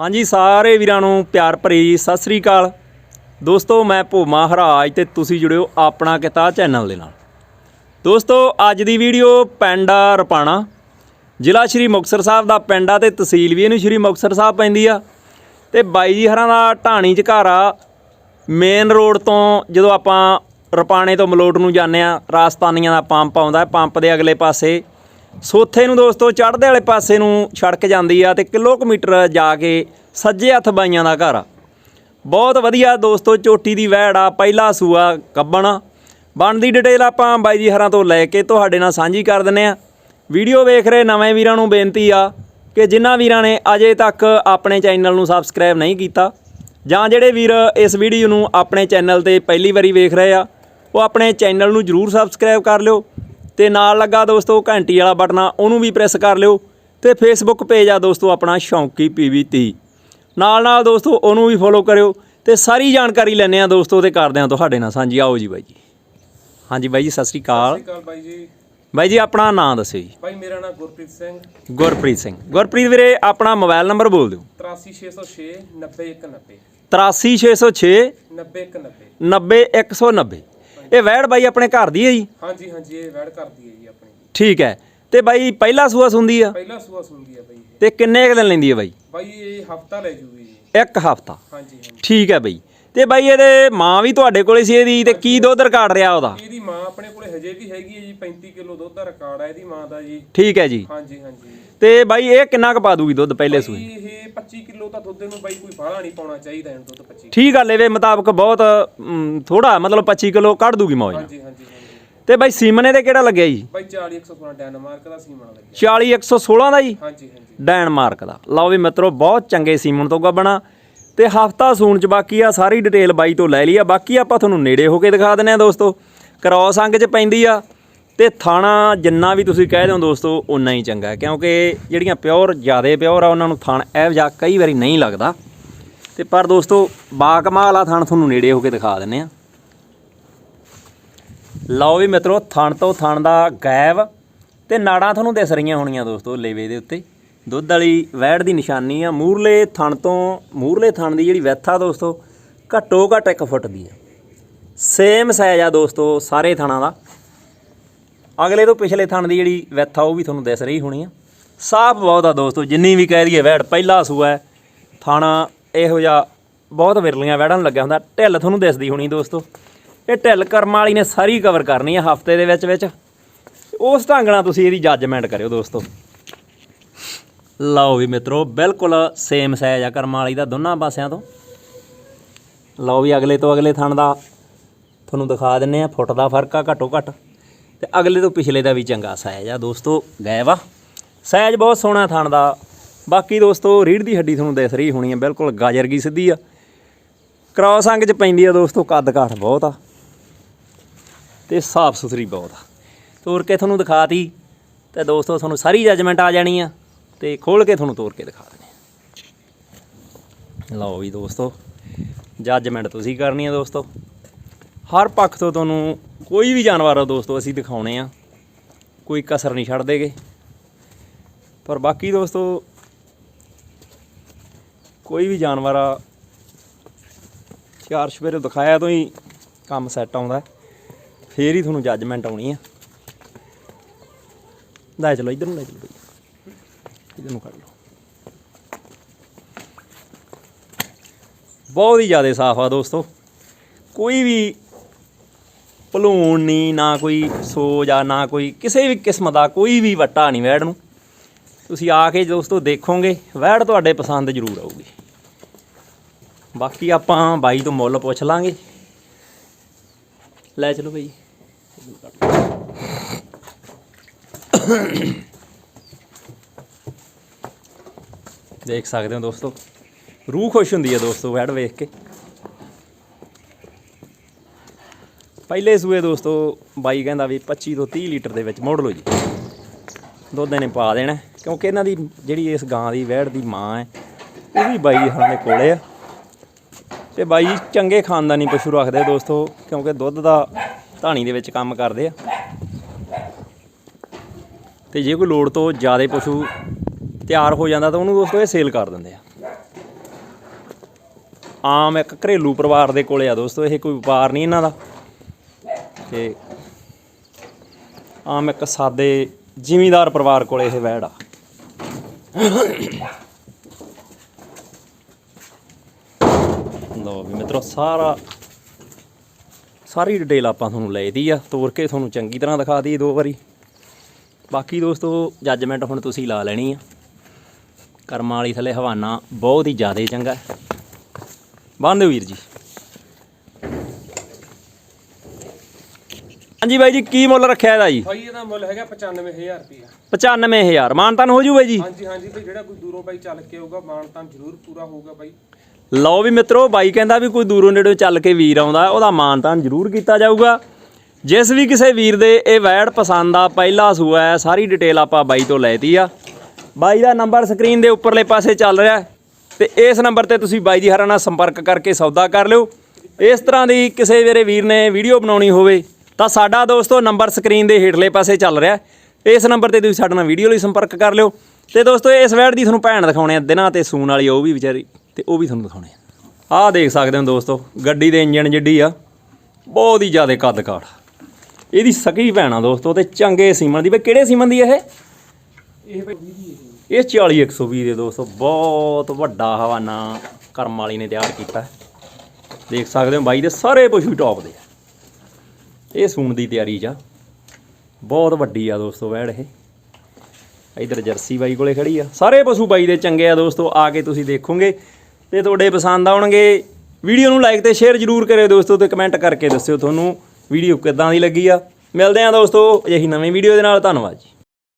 ਹਾਂਜੀ, ਸਾਰੇ ਵੀਰਾਂ ਨੂੰ ਪਿਆਰ ਭਰੀ ਸਤਿ ਸ੍ਰੀ ਅਕਾਲ। ਦੋਸਤੋ, ਮੈਂ ਭੂਮਾ ਹਰਾਜ ਤੇ ਤੁਸੀਂ ਜੁੜਿਓ ਆਪਣਾ ਕਿਤਾ ਚੈਨਲ ਦੇ ਨਾਲ। ਦੋਸਤੋ, ਅੱਜ ਦੀ ਵੀਡੀਓ ਪਿੰਡ ਆ ਰਪਾਣਾ। ਜ਼ਿਲ੍ਹਾ ਸ਼੍ਰੀ ਮੁਕਤਸਰ ਸਾਹਿਬ ਦਾ ਪਿੰਡ ਆ ਤੇ ਤਹਿਸੀਲ ਵੀ ਇਹਨੂੰ ਸ਼੍ਰੀ ਮੁਕਤਸਰ ਸਾਹਿਬ ਪੈਂਦੀ ਆ। ਤੇ ਬਾਈ ਜੀ ਹਰਾਂ ਦਾ ਢਾਣੀ ਚ ਘਰ ਆ। ਮੇਨ ਰੋਡ ਤੋਂ ਜਦੋਂ ਆਪਾਂ ਰਪਾਣੇ ਤੋਂ ਮਲੋਟ ਨੂੰ ਜਾਂਦੇ ਆ ਰਾਜਸਥਾਨੀਆਂ ਦਾ ਪੰਪ ਆਉਂਦਾ, ਪੰਪ ਦੇ ਅਗਲੇ ਪਾਸੇ। ਸੋਥੇ ਨੂੰ ਦੋਸਤੋ, ਚੜ੍ਹਦੇ ਵਾਲੇ ਪਾਸੇ ਨੂੰ ਸੜਕ ਜਾਂਦੀ ਆ ਤੇ ਕਿਲੋਮੀਟਰ ਜਾ ਕੇ ਸੱਜੇ ਹੱਥ ਬਾਈਆਂ ਦਾ ਘਰ ਆ। ਬਹੁਤ ਵਧੀਆ ਦੋਸਤੋ, ਚੋਟੀ ਦੀ ਵਹਿੜ ਆ, ਪਹਿਲਾ ਸੂਆ ਕੱਬਣ ਬਣਦੀ ਡਿਟੇਲ ਆਪਾਂ ਬਾਈ ਜੀ ਹਰਾਂ ਤੋਂ ਲੈ ਕੇ ਤੁਹਾਡੇ ਨਾਲ ਸਾਂਝੀ ਕਰ ਦਿੰਨੇ ਆ। ਵੀਡੀਓ ਵੇਖ ਰਹੇ ਨਵੇਂ ਵੀਰਾਂ ਨੂੰ ਬੇਨਤੀ ਆ ਕਿ ਜਿਨ੍ਹਾਂ ਵੀਰਾਂ ਨੇ ਅਜੇ ਤੱਕ ਆਪਣੇ ਚੈਨਲ ਨੂੰ ਸਬਸਕ੍ਰਾਈਬ ਨਹੀਂ ਕੀਤਾ ਜਾਂ ਜਿਹੜੇ ਵੀਰ ਇਸ ਵੀਡੀਓ ਨੂੰ ਆਪਣੇ ਚੈਨਲ ਤੇ ਪਹਿਲੀ ਵਾਰੀ ਵੇਖ ਰਹੇ ਆ, ਉਹ ਆਪਣੇ ਚੈਨਲ ਨੂੰ ਜਰੂਰ ਸਬਸਕ੍ਰਾਈਬ ਕਰ ਲਿਓ। ਤੇ ਨਾਲ ਲੱਗਾ ਦੋਸਤੋ ਘੰਟੀ ਵਾਲਾ ਬਟਨ ਆ ਉਹਨੂੰ ਵੀ ਪ੍ਰੈਸ ਕਰ ਲਿਓ ਤੇ ਫੇਸਬੁੱਕ ਪੇਜ ਆ ਦੋਸਤੋ ਆਪਣਾ ਸ਼ੌਂਕੀ ਪੀਵੀ 30 ਨਾਲ ਨਾਲ ਦੋਸਤੋ ਉਹਨੂੰ ਵੀ ਫੋਲੋ ਕਰਿਓ ਤੇ ਸਾਰੀ ਜਾਣਕਾਰੀ ਲੈਣੇ ਆ ਦੋਸਤੋ ਤੇ ਕਰਦੇ ਆ ਤੁਹਾਡੇ ਨਾਲ। ਸਾਂਝੀ ਆਓ ਜੀ ਬਾਈ ਜੀ। ਹਾਂਜੀ ਬਾਈ ਜੀ ਸਤਿ ਸ੍ਰੀ ਅਕਾਲ। ਸਤਿ ਸ਼੍ਰੀ ਅਕਾਲ ਬਾਈ ਜੀ। ਬਾਈ ਜੀ ਆਪਣਾ ਨਾਮ ਦੱਸਿਓ ਜੀ। ਬਾਈ ਮੇਰਾ ਨਾਮ ਗੁਰਪ੍ਰੀਤ ਸਿੰਘ। ਗੁਰਪ੍ਰੀਤ ਸਿੰਘ। ਗੁਰਪ੍ਰੀਤ ਵੀਰੇ ਆਪਣਾ ਮੋਬਾਈਲ ਨੰਬਰ ਬੋਲ ਦਿਓ। 83606 90190 83606 90190 90190 ਇਹ ਵੈੜ ਬਾਈ ਆਪਣੇ ਘਰ ਦੀ ਹੈ ਜੀ? ਹਾਂਜੀ ਹਾਂਜੀ ਇਹ ਵੈੜ ਕਰਦੀ ਹੈ ਜੀ ਆਪਣੀ। ਠੀਕ ਹੈ। ਤੇ ਬਾਈ ਪਹਿਲਾ ਸੂਆ ਸੁੰਦੀ ਆ? ਪਹਿਲਾ ਸੂਆ ਸੁਣਦੀ ਹੈ ਬਾਈ ਇਹ। ਤੇ ਕਿੰਨੇ ਕੁ ਦਿਨ ਲੈਂਦੀ ਹੈ ਬਾਈ? ਬਾਈ ਇਹ ਹਫਤਾ ਲੈ ਜੂਗੀ ਜੀ। ਇੱਕ ਹਫਤਾ। ਹਾਂਜੀ ਹਾਂਜੀ। ਠੀਕ ਹੈ ਬਾਈ। ਤੇ ਬਾਈ ਇਹਦੇ ਮਾਂ ਵੀ ਤੁਹਾਡੇ ਕੋਲੇ ਸੀ ਇਹਦੀ? ਤੇ ਕੀ ਦੁੱਧ ਰਿਕਾਰਡ ਰਿਹਾ ਉਹਦਾ? ਇਹਦੀ ਮਾਂ ਆਪਣੇ ਕੋਲੇ ਹਜੇ ਵੀ ਹੈਗੀ ਹੈ ਜੀ 35 ਕਿਲੋ ਦੁੱਧ ਦਾ ਰਿਕਾਰਡ ਹੈ ਇਹਦੀ ਮਾਂ ਦਾ ਜੀ। ਠੀਕ ਹੈ ਜੀ। ਹਾਂਜੀ ਹਾਂਜੀ। ਤੇ ਬਾਈ ਇਹ ਕਿੰਨਾ ਕੁ ਪਾ ਦੂਗੀ ਦੁੱਧ ਪਹਿਲੇ ਸੂਏ? ਬਾਈ ਇਹ 25 ਕਿਲੋ ਤਾਂ ਦੁੱਧ ਨੂੰ ਬਾਈ ਕੋਈ ਬਾਹਲਾ ਨਹੀਂ ਪਾਉਣਾ ਚਾਹੀਦਾ ਇਹਨੂੰ ਦੁੱਧ 25 ਠੀਕ ਆ ਲੈਵੇ ਮੁਤਾਬਕ ਬਹੁਤ ਥੋੜਾ ਮਤਲਬ 25 ਕਿਲੋ ਕੱਢ ਦੂਗੀ ਮੌਜ ਨਾਲ। ਹਾਂਜੀ ਹਾਂਜੀ ਹਾਂਜੀ। ਤੇ ਬਾਈ ਸੀਮਨੇ ਤੇ ਕਿਹੜਾ ਲੱਗਿਆ ਜੀ? ਬਾਈ 40 116 ਡੈਨਮਾਰਕ ਦਾ ਸੀਮਨ ਲੱਗਿਆ। 40 116 ਦਾ ਜੀ? ਹਾਂਜੀ ਹਾਂਜੀ। ਡੈਨਮਾਰਕ ਦਾ। ਲਓ ਵੀ ਮਿੱਤਰੋ ਬਹੁਤ ਚੰਗੇ ਸੀਮਨ ਤੋਂ ਗੱਬਣਾ। ਤੇ ਹਫਤਾ ਸੂਣ ਚ ਬਾਕੀ ਆ ਸਾਰੀ ਡਿਟੇਲ ਬਾਈ ਤੋਂ ਲੈ ਲਈ ਆ। ਬਾਕੀ ਆਪਾਂ ਤੁਹਾਨੂੰ ਨੇੜੇ ਹੋ ਕੇ ਦਿਖਾ ਦਿੰਨੇ ਆ ਦੋਸਤੋ। ਕ੍ਰੋਸ ਅੰਗ ਚ ਪੈਂਦੀ ਆ। ਤੇ ਥਾਣਾ ਜਿੰਨਾ ਵੀ ਤੁਸੀਂ ਕਹਿ ਦਿਓ ਦੋਸਤੋ ਉਨਾ ਹੀ ਚੰਗਾ ਕਿਉਂਕਿ ਜਿਹੜੀਆਂ ਪਿਓਰ ਜਿਆਦੇ ਪਿਓਰ ਆ, ਉਹਨਾਂ ਨੂੰ ਥਾਣ ਇਹ ਜਿਹਾ ਕਈ ਵਾਰੀ ਨਹੀਂ ਲੱਗਦਾ। ਤੇ ਪਰ ਦੋਸਤੋ, ਬਾਕਮਾਲ ਆ ਥਾਣ ਤੁਹਾਨੂੰ ਨੇੜੇ ਹੋ ਕੇ ਦਿਖਾ ਦਿੰਨੇ ਆ ਲਓ ਵੀ ਮਿੱਤਰੋ, ਥਣ ਤੋਂ ਥਣ ਦਾ ਗਾਇਬ ਤੇ ਨਾੜਾਂ ਤੁਹਾਨੂੰ ਦਿਸ ਰਹੀਆਂ ਹੋਣੀਆਂ ਦੋਸਤੋ, ਲੇਵੇ ਦੇ ਉੱਤੇ। ਦੁੱਧ ਵਾਲੀ ਵਹਿੜ ਦੀ ਨਿਸ਼ਾਨੀ ਆ, ਮੂਰਲੇ ਥਣ ਤੋਂ, ਮੂਰਲੇ ਥਣ ਦੀ ਜਿਹੜੀ ਵਿੱਥ ਆ ਦੋਸਤੋ, ਘੱਟੋ ਘੱਟ 1 ਫੁੱਟ ਦੀ ਆ ਸੇਮ ਸਾਈਜ਼ ਆ ਦੋਸਤੋ, ਸਾਰੇ ਥਣਾਂ ਦਾ। ਅਗਲੇ ਤੋਂ ਪਿਛਲੇ ਥਣ ਦੀ ਜਿਹੜੀ ਵਿੱਥ ਆ, ਉਹ ਵੀ ਤੁਹਾਨੂੰ ਦਿਸ ਰਹੀ ਹੋਣੀ ਆ। ਸਾਫ਼ ਬਹੁਤ ਆ ਦੋਸਤੋ, ਜਿੰਨੀ ਵੀ ਕਹਿ ਦਈਏ ਵੈੜ ਪਹਿਲਾ ਸੂਆ ਹੈ। ਥਣ ਇਹੋ ਜਿਹਾ ਬਹੁਤ ਵਿਰਲੀਆਂ ਵੈੜਾਂ ਨੂੰ ਲੱਗਿਆ ਹੁੰਦਾ। ਢਿੱਲ ਤੁਹਾਨੂੰ ਦਿਸਦੀ ਹੋਣੀ ਦੋਸਤੋ। ਇਹ ਢਿੱਲ ਕਰਮ ਵਾਲੀ ਨੇ ਸਾਰੀ ਕਵਰ ਕਰਨੀ ਹੈ ਹਫ਼ਤੇ ਦੇ ਵਿੱਚ ਵਿੱਚ। ਉਸ ਢੰਗ ਨਾਲ ਤੁਸੀਂ ਇਹਦੀ ਜੱਜਮੈਂਟ ਕਰਿਓ ਦੋਸਤੋ। ਲਓ ਵੀ ਮਿੱਤਰੋ, ਬਿਲਕੁਲ ਸੇਮ ਸਾਈਜ਼ ਆ ਕਰਮ ਵਾਲੀ ਦਾ ਦੋਨਾਂ ਪਾਸਿਆਂ ਤੋਂ। ਲਓ ਵੀ ਅਗਲੇ ਤੋਂ ਅਗਲੇ ਥਣ ਦਾ ਤੁਹਾਨੂੰ ਦਿਖਾ ਦਿੰਨੇ ਆ, ਫੁੱਟ ਦਾ ਫ਼ਰਕ ਆ ਘੱਟੋ ਘੱਟ। ਤੇ ਅਗਲੇ ਤੋਂ ਪਿਛਲੇ ਦਾ ਵੀ ਚੰਗਾ ਸਾਈਜ਼ ਆ। ਦੋਸਤੋ, ਗਾਇਬ ਆ। ਸਾਈਜ਼ ਬਹੁਤ ਸੋਹਣਾ ਥਣ ਦਾ। ਬਾਕੀ ਦੋਸਤੋ ਰੀੜ ਦੀ ਹੱਡੀ ਤੁਹਾਨੂੰ ਦਿਸ ਰਹੀ ਹੋਣੀ ਆ। ਬਿਲਕੁਲ ਗਾਜਰ ਕੀ ਸਿੱਧੀ ਆ। ਕ੍ਰਾਸ ਅੰਗ ਚ ਪੈਂਦੀ ਆ ਦੋਸਤੋ, ਕੱਦ ਕਾਠ ਬਹੁਤ ਆ। ਤੇ ਸਾਫ਼ ਸੁਥਰੀ ਬਹੁਤ ਆ। ਤੋਰ ਕੇ ਤੁਹਾਨੂੰ ਦਿਖਾਤੀ, ਤੇ ਦੋਸਤੋ, ਤੁਹਾਨੂੰ ਸਾਰੀ ਜੱਜਮੈਂਟ ਆ ਜਾਣੀ ਆ। ਤੇ ਖੋਲ ਕੇ ਤੁਹਾਨੂੰ ਤੋਰ ਕੇ ਦਿਖਾ ਦਿੰਦੇ ਲਓ ਵੀ ਦੋਸਤੋ ਜੱਜਮੈਂਟ ਤੁਸੀਂ ਕਰਨੀ ਆ ਦੋਸਤੋ। ਹਰ ਪੱਖ ਤੋਂ ਤੁਹਾਨੂੰ ਕੋਈ ਵੀ ਜਾਨਵਰ ਆ ਦੋਸਤੋ, ਅਸੀਂ ਦਿਖਾਉਣੇ ਆ। ਕੋਈ ਕਸਰ ਨਹੀਂ ਛੱਡ ਦੇਗੇ। ਪਰ ਬਾਕੀ ਦੋਸਤੋ, ਕੋਈ ਵੀ ਜਾਨਵਰ ਆ, ਚਾਰ ਸਵੇਰੇ ਦਿਖਾਇਆ ਤੋਂ ਹੀ ਕੰਮ ਸੈੱਟ ਆਉਂਦਾ ਹੈ। ਫੇਰ ਹੀ ਤੁਹਾਨੂੰ ਜੱਜਮੈਂਟ ਆਉਣੀ ਆ। ਲੈ ਚਲੋ, ਇਧਰ ਨੂੰ ਲੈ ਚਲੋ ਬਈ। ਇਧਰ ਨੂੰ ਕੱਢ ਲਓ। ਬਹੁਤ ਹੀ ਜ਼ਿਆਦਾ ਸਾਫ਼ ਆ ਦੋਸਤੋ। ਕੋਈ ਵੀ ਭਲੂਣ ਨਹੀਂ ਨਾ ਕੋਈ ਸੋਜ ਆ, ਨਾ ਕੋਈ ਕਿਸੇ ਵੀ ਕਿਸਮ ਦਾ ਕੋਈ ਵੀ ਵੱਟਾ ਨਹੀਂ ਵੈੜ ਨੂੰ। ਤੁਸੀਂ ਆ ਕੇ ਦੋਸਤੋ ਦੇਖੋਗੇ, ਵੈੜ ਤੁਹਾਡੇ ਪਸੰਦ ਜ਼ਰੂਰ ਆਊਗੀ। ਬਾਕੀ ਆਪਾਂ ਬਾਈ ਤੋਂ ਮੁੱਲ ਪੁੱਛ ਲਾਂਗੇ। ਲੈ ਚਲੋ ਬਈ। ਦੇਖ ਸਕਦੇ ਹੋ ਦੋਸਤੋ। ਰੂਹ ਖੁਸ਼ ਹੁੰਦੀ ਹੈ ਦੋਸਤੋ ਵੈੜ ਵੇਖ ਕੇ। ਪਹਿਲੇ ਸੂਏ ਦੋਸਤੋ, ਬਾਈ ਕਹਿੰਦਾ ਵੀ 25 ਤੋਂ 30 ਲੀਟਰ ਦੇ ਵਿੱਚ, ਮੋੜ ਲਓ ਜੀ। ਦੁੱਧ ਇਹਨੇ ਪਾ ਦੇਣਾ, ਕਿਉਂਕਿ ਇਹਨਾਂ ਦੀ ਜਿਹੜੀ ਇਸ ਗਾਂ ਦੀ ਵਹਿੜ ਦੀ ਮਾਂ ਹੈ ਉਹ ਵੀ ਬਾਈ ਹਰਾਂ ਦੇ ਕੋਲੇ ਆ। ਤੇ ਬਾਈ ਚੰਗੇ ਖਾਨਦਾਨੀ ਪਸ਼ੂ ਰੱਖਦੇ ਦੋਸਤੋ, ਕਿਉਂਕਿ ਦੁੱਧ ਦਾ ਧਾਣੀ ਦੇ ਵਿੱਚ ਕੰਮ ਕਰਦੇ ਆ। ਤੇ ਜੇ ਕੋਈ ਲੋੜ ਤੋਂ ਜ਼ਿਆਦਾ ਪਸ਼ੂ ਤਿਆਰ ਹੋ ਜਾਂਦਾ ਤਾਂ ਉਹਨੂੰ ਦੋਸਤੋ ਇਹ ਸੇਲ ਕਰ ਦਿੰਦੇ ਆ। ਆਮ ਇੱਕ ਘਰੇਲੂ ਪਰਿਵਾਰ ਦੇ ਕੋਲੇ ਆ ਦੋਸਤੋ, ਇਹ ਕੋਈ ਵਪਾਰ ਨਹੀਂ ਇਹਨਾਂ ਦਾ। ਤੇ ਆਮ ਇੱਕ ਸਾਦੇ ਜ਼ਿਮੀਂਦਾਰ ਪਰਿਵਾਰ ਕੋਲ ਇਹ ਵੈੜ ਆ। ਲਓ ਵੀ ਮਿੱਤਰੋ, ਸਾਰਾ ਸਾਰੀ ਡਿਟੇਲ ਆਪਾਂ ਤੁਹਾਨੂੰ ਲੈ ਦੀ ਆ, ਤੋਰ ਕੇ ਤੁਹਾਨੂੰ ਚੰਗੀ ਤਰ੍ਹਾਂ ਦਿਖਾ ਦਈਏ ਦੋ ਵਾਰੀ। ਬਾਕੀ ਦੋਸਤੋ ਜੱਜਮੈਂਟ ਹੁਣ ਤੁਸੀਂ ਲਾ ਲੈਣੀ ਆ। ਕਰਮਾਂ ਵਾਲੀ ਥੱਲੇ ਹਵਾਨਾ ਬਹੁਤ ਹੀ ਜ਼ਿਆਦਾ ਚੰਗਾ ਹੈ। ਬੰਦੇ ਵੀਰ ਜੀ। ਹਾਂਜੀ ਬਾਈ ਜੀ ਕੀ ਮੁੱਲ ਰੱਖਿਆ ਇਹਦਾ ਜੀ? ਭਾਈ ਇਹਦਾ ਮੁੱਲ ਹੈਗਾ 95000 ਰੁਪਇਆ 95000 ਮਾਨਤਾਨ ਹੋ ਜੂ ਬਾਈ ਜੀ? ਹਾਂਜੀ ਹਾਂਜੀ ਤੇ ਜਿਹੜਾ ਕੋਈ ਦੂਰੋਂ ਬਾਈ ਚੱਲ ਕੇ ਆਊਗਾ ਮਾਨਤਾਨ ਜ਼ਰੂਰ ਪੂਰਾ ਹੋਊਗਾ ਬਾਈ। ਲਓ ਵੀ ਮਿੱਤਰੋ ਬਾਈ ਕਹਿੰਦਾ ਵੀ ਕੋਈ ਦੂਰੋਂ ਨੇੜੋਂ ਚੱਲ ਕੇ ਵੀਰ ਆਉਂਦਾ ਉਹਦਾ ਮਾਨਤਾਨ ਜ਼ਰੂਰ ਕੀਤਾ ਜਾਊਗਾ। ਜਿਸ ਵੀ ਕਿਸੇ ਵੀਰ ਦੇ ਇਹ ਵੈੜ ਪਸੰਦ ਆ ਪਹਿਲਾ ਸੂਆ ਹੈ ਸਾਰੀ ਡਿਟੇਲ ਆਪਾਂ ਬਾਈ ਤੋਂ ਲੈਤੀ ਆ। ਬਾਈ ਦਾ ਨੰਬਰ ਸਕਰੀਨ ਦੇ ਉੱਪਰਲੇ ਪਾਸੇ ਚੱਲ ਰਿਹਾ ਤੇ ਇਸ ਨੰਬਰ ਤੇ ਤੁਸੀਂ ਬਾਈ ਜੀ ਹਰਾਂ ਨਾਲ ਸੰਪਰਕ ਕਰਕੇ ਸੌਦਾ ਕਰ ਲਿਓ। ਇਸ ਤਰ੍ਹਾਂ ਦੀ ਕਿਸੇ ਵੀਰੇ ਵੀਰ ਨੇ ਵੀਡੀਓ ਬਣਾਉਣੀ ਹੋਵੇ ਤਾਂ ਸਾਡਾ ਦੋਸਤੋ ਨੰਬਰ ਸਕਰੀਨ ਦੇ ਹੇਠਲੇ ਪਾਸੇ ਚੱਲ ਰਿਹਾ ਇਸ ਨੰਬਰ ਤੇ ਤੁਸੀਂ ਸਾਡੇ ਨਾਲ ਵੀਡੀਓ ਲਈ ਸੰਪਰਕ ਕਰ ਲਿਓ। ਤੇ ਦੋਸਤੋ, ਇਸ ਵੈਡ ਦੀ ਤੁਹਾਨੂੰ ਭੈਣ ਦਿਖਾਉਣੇ ਆ। ਦਿਨਾਂ ਤੇ ਸੂਣ ਵਾਲੀ ਉਹ ਵੀ ਵਿਚਾਰੀ, ਤੇ ਉਹ ਵੀ ਤੁਹਾਨੂੰ ਦਿਖਾਉਣੇ ਆ। ਆਹ ਦੇਖ ਸਕਦੇ ਹੋ ਦੋਸਤੋ, ਗੱਡੀ ਦੇ ਇੰਜਨ ਜਿੱਡੀ ਆ। ਬਹੁਤ ਹੀ ਜ਼ਿਆਦਾ ਕੱਦ ਕਾਠ ਇਹਦੀ ਸਕੀ ਭੈਣ ਆ ਦੋਸਤੋ, ਤੇ ਚੰਗੇ ਸੀਮਨ ਦੀ। ਬਈ ਕਿਹੜੇ ਸੀਮਨ ਦੀ ਇਹ? ਇਹ ਬਾਈ 20 ਦੀ ਹੈ ਇਹ 40 120 ਦੇ ਦੋਸਤੋ, ਬਹੁਤ ਵੱਡਾ ਹਵਾਨਾ ਕਰਮ ਵਾਲੀ ਨੇ ਤਿਆਰ ਕੀਤਾ। ਦੇਖ ਸਕਦੇ ਹੋ ਬਾਈ ਦੇ ਸਾਰੇ ਪਸ਼ੂ ਟੌਪ ਦੇ ਆ। ਇਹ ਸੂਣ ਦੀ ਤਿਆਰੀ 'ਚ ਆ। ਬਹੁਤ ਵੱਡੀ ਆ ਦੋਸਤੋ ਵੈੜ ਇਹ। ਇਧਰ ਜਰਸੀ ਬਾਈ ਕੋਲੇ ਖੜੀ ਆ। ਸਾਰੇ ਪਸ਼ੂ ਬਾਈ ਦੇ ਚੰਗੇ ਆ ਦੋਸਤੋ, ਆ ਕੇ ਤੁਸੀਂ ਦੇਖੋਗੇ ਤੇ ਤੁਹਾਡੇ ਪਸੰਦ ਆਉਣਗੇ। ਵੀਡੀਓ ਨੂੰ ਲਾਈਕ ਤੇ ਸ਼ੇਅਰ ਜਰੂਰ ਕਰਿਓ ਦੋਸਤੋ ਤੇ ਕਮੈਂਟ ਕਰਕੇ ਦੱਸਿਓ ਤੁਹਾਨੂੰ ਵੀਡੀਓ ਕਿੱਦਾਂ ਦੀ ਲੱਗੀ ਆ। ਮਿਲਦੇ ਆ ਦੋਸਤੋ, ਅਜਿਹੀ ਨਵੀਂ ਵੀਡੀਓ ਦੇ ਨਾਲ। ਧੰਨਵਾਦ ਜੀ।